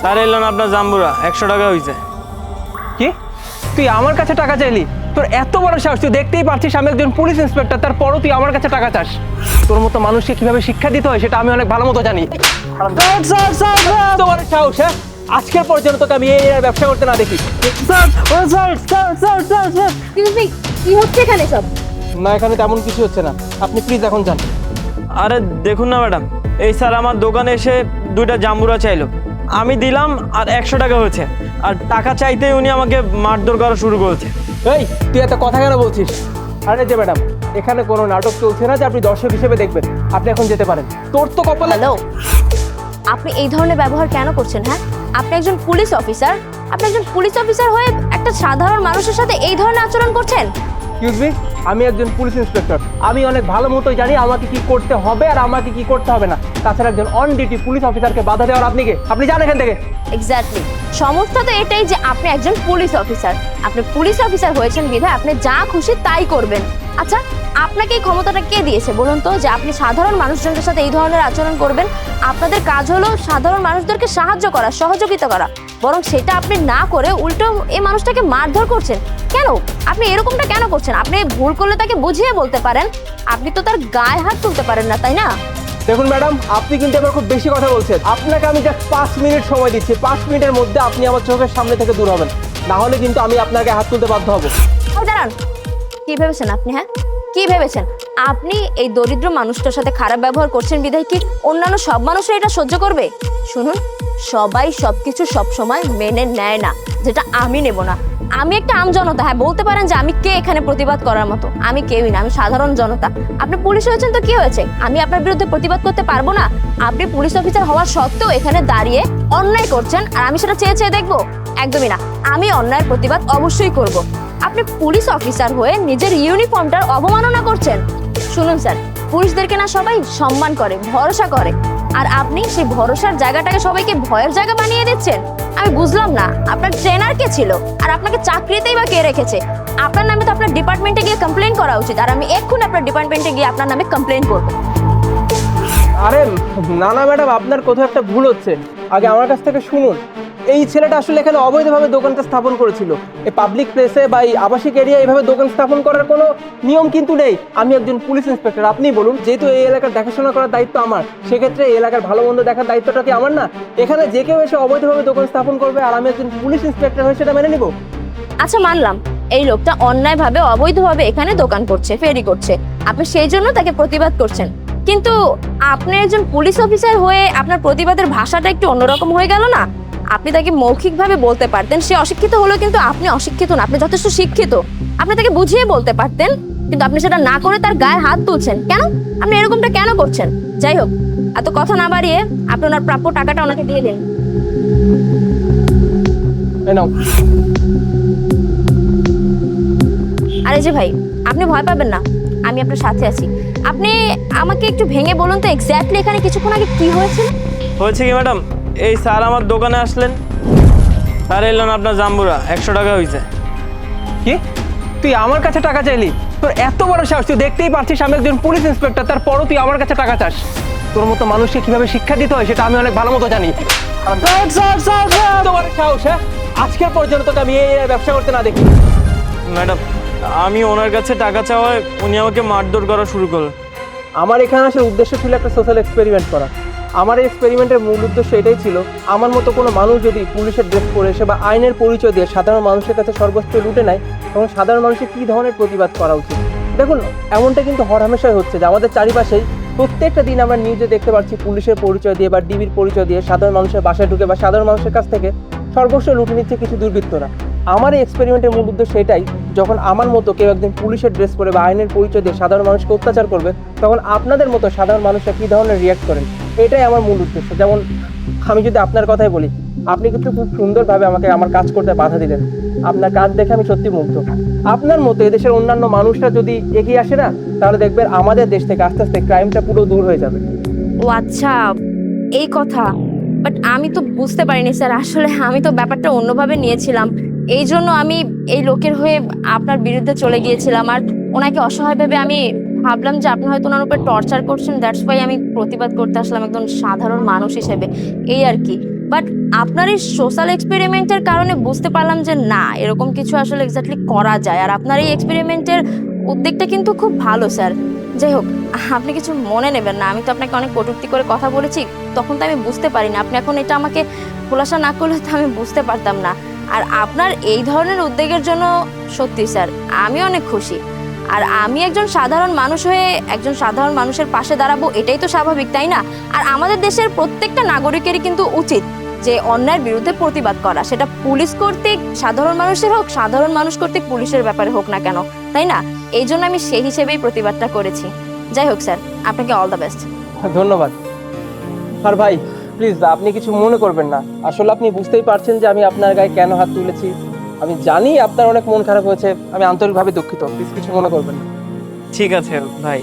Sir এলেন আপনার জাম্বুরা একশো টাকা হয়েছে কি? তুই আমার কাছে টাকা চাইলি? তোর এত বড় সাহস তুই দেখতেই পারছিস আমি একজন পুলিশ ইন্সপেক্টর তারপরও তুই আমার কাছে টাকা চাস। তোর মতো মানুষকে কীভাবে শিক্ষা দিতে হয় সেটা আমি অনেক ভালো মতো জানি। এত সাহস হ্যাঁ? আজকের পর্যন্ত তোকে আমি এই ব্যবসা করতে না দেখি। কি হচ্ছে এখানে সব? না এখানে তেমন কিছু হচ্ছে না। আপনি প্লিজ এখন যান। আরে দেখুন না ম্যাডাম। এই স্যার আমার দোকানে এসে দুইটা জাম্বুরা চাইলো। আমি দিলাম আর একশো টাকা হয়েছে। আর টাকা চাইতেই উনি আমাকে মারধর করা শুরু করেছে। এই তুই এত কথা কেন বলছিস? আরে যে ম্যাডাম এখানে কোনো নাটক চলছে না যে আপনি দর্শক হিসেবে দেখবেন। আপনি এখন যেতে পারেন। তোর তো কপালে হ্যালো আপনি এই ধরনের ব্যবহার কেন করছেন হ্যাঁ? আপনি একজন পুলিশ অফিসার। আপনি একজন পুলিশ অফিসার হয়ে একটা সাধারণ মানুষের সাথে এই ধরনের আচরণ করছেন? এক্সকিউজ মি আমি একজন পুলিশ ইন্সপেক্টর আমি অনেক ভালো মতোই জানি আমাকে কি করতে হবে আর আমাকে কি করতে হবে না। তাছাড়া একজন অন ডিউটি পুলিশ অফিসারকে বাধা দেওয়ার আপনি কে? আপনি জানেন এখান থেকে? এক্স্যাক্টলি সমস্যা তো এটাই যে আপনি একজন পুলিশ অফিসার আপনি পুলিশ অফিসার হয়েছেন বিধায় আপনি যা খুশি তাই করবেন। আচ্ছা আপনাকে এই ক্ষমতাটা কে দিয়েছে বলুন তো? যে আপনি সাধারণ মানুষজনদের সাথে এই ধরনের আচরণ করবেন। আপনাদের কাজ হলো সাধারণ মানুষদেরকে সাহায্য করা, সহযোগিতা করা। বরং সেটা আপনি না করে উল্টো এই মানুষটাকে মারধর করছেন। কেন? আপনি এরকমটা কেন করছেন? আপনি ভুল করলে তাকে বুঝিয়ে বলতে পারেন। আপনি তো তার গায়ে হাত তুলতে পারেন না তাই না? দেখুন ম্যাডাম আপনি কিন্তু এবার খুব বেশি কথা বলছেন। আপনাকে আমি জাস্ট পাঁচ মিনিট সময় দিচ্ছি। পাঁচ মিনিটের মধ্যে আপনি আমার চোখের সামনে থেকে দূর হবেন। না হলে কিন্তু আমি আপনাকে হাত তুলতে বাধ্য হব। দাঁড়ান। কি ভেবেছেন আপনি হ্যাঁ? কি ভেবেছেন? আপনি এই দরিদ্র মানুষটার সাথে খারাপ ব্যবহার করছেন বিধায় কি অন্যান্য সব মানুষরা এটা সহ্য করবে? শুনুন, সবাই সবকিছু সবসময় মেনে নেয় না, যেটা আমি নেব না। আমি একটা আম জনতা হ্যাঁ বলতে পারেন যে আমি কে এখানে প্রতিবাদ করার মতো? আমি কেউই না, আমি সাধারণ জনতা। আপনি পুলিশ হয়েছেন তো কি হয়েছে? আমি আপনার বিরুদ্ধে প্রতিবাদ করতে পারব না? আপনি পুলিশ অফিসার হওয়া সত্ত্বেও এখানে দাঁড়িয়ে অন্যায় করছেন, আর আমি সেটা চেয়ে চেয়ে দেখব? একদমই না। আমি অন্যায়ের প্রতিবাদ অবশ্যই করব। আপনি পুলিশ অফিসার হয়ে নিজের ইউনিফর্মটার অবমাননা করছেন? শুনুন স্যার পুলিশদেরকে না সবাই সম্মান করে, ভরসা করে। আর আপনি সেই ভরসার জায়গাটাকে সবাইকে ভয়ের জায়গা বানিয়ে দিচ্ছেন? আমি বুঝলাম না, আপনার ট্রেনার কে ছিল? আর আপনাকে চাকরিতেই বা কে রেখেছে? আপনার নামে তো আপনার ডিপার্টমেন্টে গিয়ে কমপ্লেন করা উচিত, আর আমি এক্ষুনি আপনার ডিপার্টমেন্টে গিয়ে আপনার নামে কমপ্লেন করব। আরে না না ম্যাডাম, আপনার কোথাও একটা ভুল হচ্ছে। আগে আমার কাছ থেকে শুনুন। এই ছেলেটা আসলে এখানে অবৈধভাবে দোকানটা স্থাপন করেছিল। এই পাবলিক প্লেসে বা এই আবাসিক এরিয়া এইভাবে দোকান স্থাপন করার কোনো নিয়ম কিন্তু নেই। আমি একজন পুলিশ ইন্সপেক্টর আপনি বলুন, যেহেতু এই এলাকার দেখাশোনা করার দায়িত্ব আমার, সেক্ষেত্রে এই এলাকার ভালো মন্দ দেখার দায়িত্বটা কি আমার না? এখানে যে কেউ এসে অবৈধভাবে দোকান স্থাপন করবে আর আমি একজন পুলিশ ইন্সপেক্টর হয়ে সেটা মেনে নিব? আচ্ছা মানলাম। এই লোকটা অন্যায়ভাবে অবৈধভাবে এখানে দোকান করছে, ফেরি করছে। আপনি সেই জন্য তাকে প্রতিবাদ করছেন। কিন্তু আপনি একজন পুলিশ অফিসার হয়ে আপনার প্রতিবাদের ভাষাটা একটু অন্যরকম হয়ে গেল না? আপনি তাকে মৌখিকভাবে বলতে পারতেন সে অশিক্ষিত হলেও কিন্তু আপনি অশিক্ষিত না আপনি যথেষ্ট শিক্ষিত। আপনি তাকে বুঝিয়ে বলতে পারতেন কিন্তু আপনি সেটা না করে তার গায়ে হাত তুলছেন। কেন? আপনি এরকমটা কেন করছেন? যাই হোক এত কথা না বাড়িয়ে আপনি ওনার প্রাপ্য টাকাটা ওনাকে দিয়ে দিন। আরে যে ভাই আপনি ভয় পাবেন না আমি আপনার সাথে আছি। আপনি আমাকে একটু ভেঙে বলুন তো এক্স্যাক্টলি এখানে কিছুক্ষণ আগে কি হয়েছিল? হয়েছে কি ম্যাডাম? এই স্যার আমার দোকানে আসলেন। স্যার এলেন আপনার জাম্বুরা একশো টাকা হয়েছে কি? তুই আমার কাছে টাকা চাইলি? তোর এত বড় সাহস তুই দেখতেই পারছিস আমি একজন পুলিশ ইন্সপেক্টর তারপরও তুই আমার কাছে টাকা চাস। তোর মতো মানুষকে কীভাবে শিক্ষা দিতে হয় সেটা আমি অনেক ভালো মতো জানি। স্যার, স্যার, স্যার, স্যার, এত সাহস হ্যাঁ? আজকের পর্যন্ত তোকে আমি এই ব্যবসা করতে না দেখি। ম্যাডাম আমি ওনার কাছে টাকা চাওয়ায় উনি আমাকে মারধর করা শুরু করলেন। আমার এখানে আসার উদ্দেশ্য ছিল একটা সোশ্যাল এক্সপেরিমেন্ট করা। আমার এক্সপেরিমেন্টের মূল উদ্দেশ্য এটাই ছিল, আমার মতো কোনো মানুষ যদি পুলিশের ড্রেস পরে এসে বা আইনের পরিচয় দিয়ে সাধারণ মানুষের কাছে সর্বোচ্চ লুটে নেয়, তখন সাধারণ মানুষের কী ধরনের প্রতিবাদ করা উচিত? দেখুন, এমনটা কিন্তু হরহামেশাই হচ্ছে যে আমাদের চারিপাশেই প্রত্যেকটা দিন আমরা নিউজে দেখতে পাচ্ছি পুলিশের পরিচয় দিয়ে বা ডিবির পরিচয় দিয়ে সাধারণ মানুষের বাসায় ঢুকে বা সাধারণ মানুষের কাছ থেকে সর্বস্ব লুটে নিচ্ছে কিছু দুর্বৃত্তরা। আমার এই এক্সপেরিমেন্টের মূল উদ্দেশ্য এটাই যখন আমার মতো কেউ একদিন পুলিশের ড্রেস পরে বা আইনের পরিচয় দিয়ে সাধারণ মানুষকে অত্যাচার করবে, তখন আপনাদের মতো সাধারণ মানুষরা কী ধরনের রিয়াক্ট করেন? এটাই আমার মূল উদ্দেশ্য। যেমন আমি যদি আপনার কথাই বলি, আপনি কিন্তু খুব সুন্দরভাবে আমাকে আমার কাজ করতে বাধা দিলেন। আপনার কাজ দেখে আমি সত্যি মুগ্ধ। আপনার মতো এদেশের অন্যান্য মানুষরা যদি এগিয়ে আসে না, তাহলে দেখবেন আমাদের দেশ থেকে আস্তে আস্তে ক্রাইমটা পুরো দূর হয়ে যাবে। ও আচ্ছা এই কথা। বাট আমি তো বুঝতে পারিনি, স্যার। আসলে আমি তো ব্যাপারটা অন্যভাবে নিয়েছিলাম। এই জন্য আমি এই লোকের হয়ে আপনার বিরুদ্ধে চলে গিয়েছিলাম। আর ওনাকে অসহায় ভেবে আমি ভাবলাম যে আপনি হয়তো ওনার উপর টর্চার করছেন। দ্যাটস ওয়াই আমি প্রতিবাদ করতে আসলাম একজন সাধারণ মানুষ হিসেবে। এই আর কি। বাট আপনার এই সোশ্যাল এক্সপেরিমেন্টের কারণে বুঝতে পারলাম যে না, এরকম কিছু আসলে এক্স্যাক্টলি করা যায়। আর আপনার এই এক্সপেরিমেন্টের উদ্যোগটা কিন্তু খুব ভালো স্যার যাই হোক, আপনি কিছু মনে নেবেন না। আমি তো আপনাকে অনেক কটূক্তি করে কথা বলেছি। তখন তো আমি বুঝতে পারি না আপনি এখন এটা আমাকে খোলাসা না করলে তো আমি বুঝতে পারতাম না। আর আপনার এই ধরনের উদ্যোগের জন্য সত্যি, স্যার, আমি অনেক খুশি। আর আমি একজন সাধারণ মানুষ হয়ে একজন সাধারণ মানুষের পাশে দাঁড়াবো, এটাই তো স্বাভাবিক, তাই না? আর আমাদের দেশের প্রত্যেকটা নাগরিকেরই কিন্তু উচিত যে অন্যায়ের বিরুদ্ধে প্রতিবাদ করা। সেটা পুলিশ কর্তৃক, সাধারণ মানুষের হোক, সাধারণ মানুষ কর্তৃক পুলিশের ব্যাপারে হোক না কেন, তাই না? এই জন্য আমি সেই হিসেবেই প্রতিবাদটা করেছি। যাই হোক, স্যার, আপনাকে অল দ্য বেস্ট ধন্যবাদ। আর ভাই প্লিজ দা আপনি কিছু মনে করবেন না। আসলে আপনি বুঝতেই পারছেন যে আমি আপনার গায়ে কেন হাত তুলেছি। আমি জানি আপনার অনেক মন খারাপ হয়েছে, আমি আন্তরিকভাবে দুঃখিত। প্লিজ কিছু মনে করবেন না। ঠিক আছে ভাই।